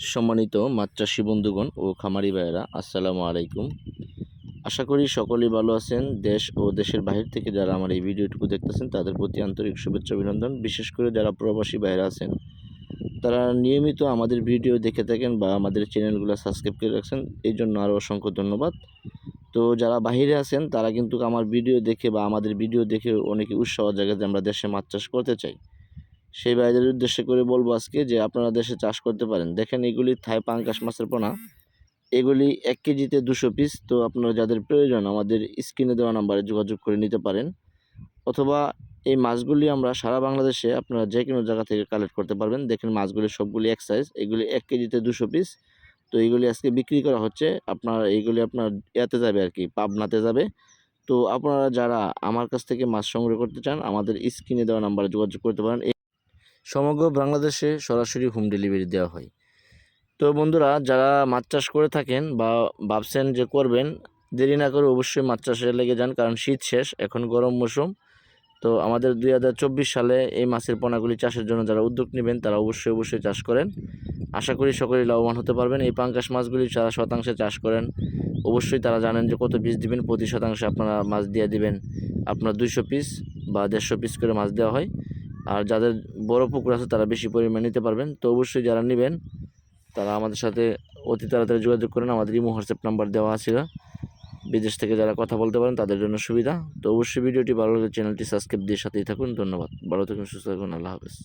সম্মানিত মাছ চাষি বন্ধুগণ ও খামারি ভাইয়েরা, আসসালামু আলাইকুম। আশা করি সকলেই ভালো আছেন, দেশ ও দেশের বাহির থেকে যারা আমার এই ভিডিওটুকু দেখতেছেন, তাদের প্রতি আন্তরিক শুভেচ্ছা অভিনন্দন। বিশেষ করে যারা প্রবাসী ভাইয়েরা আছেন, তারা নিয়মিত আমাদের ভিডিও দেখে থাকেন বা আমাদের চ্যানেলগুলো সাবস্ক্রাইব করে রাখছেন, এই জন্য আরও অসংখ্য ধন্যবাদ। তো যারা বাইরে আছেন, তারা কিন্তু আমার ভিডিও দেখে বা আমাদের ভিডিও দেখে অনেকে উৎসাহ জায়গাতে আমরা দেশে মাছ চাষ করতে চাই। সেই ভাইদের উদ্দেশ্য করে বলব আজকে যে আপনারা দেশে চাষ করতে পারেন। দেখেন এগুলি থাই পাঙ্কাশ মাছের পোনা। এগুলি এক কেজিতে দুশো পিস তো আপনারা যাদের প্রয়োজন আমাদের স্ক্রিনে দেওয়া নাম্বারে যোগাযোগ করে নিতে পারেন। অথবা এই মাছগুলি আমরা সারা বাংলাদেশে আপনারা যে কোনো জায়গা থেকে কালেক্ট করতে পারবেন। দেখেন মাছগুলি সবগুলি এক সাইজ এগুলি এক কেজিতে দুশো পিস তো এইগুলি আজকে বিক্রি করা হচ্ছে। আপনার এইগুলি আপনার ইয়াতে যাবে আর কি, পাবনাতে যাবে। তো আপনারা যারা আমার কাছ থেকে মাছ সংগ্রহ করতে চান, আমাদের স্ক্রিনে দেওয়া নাম্বারে যোগাযোগ করতে পারেন। সমগ্র বাংলাদেশে সরাসরি হোম ডেলিভারি দেওয়া হয়। তো বন্ধুরা, যারা মাছ চাষ করে থাকেন বা ভাবছেন যে করবেন, দেরি না করে অবশ্যই মাছ চাষে লেগে যান, কারণ শীত শেষ, এখন গরম মৌসুম। তো আমাদের দুই হাজার চব্বিশ সালে এই মাছের পোনাগুলি চাষের জন্য যারা উদ্যোগ নেবেন, তারা অবশ্যই অবশ্যই চাষ করেন। আশা করি সকলেই লাভবান হতে পারবেন। এই পাঙ্কাশ মাছগুলি যারা শতাংশে চাষ করেন, অবশ্যই তারা জানেন যে কত পিস দিবেন, প্রতি শতাংশে আপনারা মাছ দিয়ে দিবেন। আপনার দুইশো পিস বা দেড়শো পিস করে মাছ দেওয়া হয়। আর যাদের বড় পুকুর আছে তারা বেশি পরিমাণ নিতে পারবেন। তো অবশ্যই যারা নেবেন, তারা আমাদের সাথে অতি তাড়াতাড়ি যোগাযোগ করেন। আমাদের ইমো, হোয়াটসঅ্যাপ নাম্বার দেওয়া আছে। বিদেশ থেকে যারা কথা বলতে পারেন, তাদের জন্য সুবিধা। তো অবশ্যই ভিডিওটি ভালো লাগে চ্যানেলটি সাবস্ক্রাইব দিয়ে সাথেই থাকুন। ধন্যবাদ। ভালো থাকুন, সুস্থ থাকুন। আল্লাহ হাফেজ।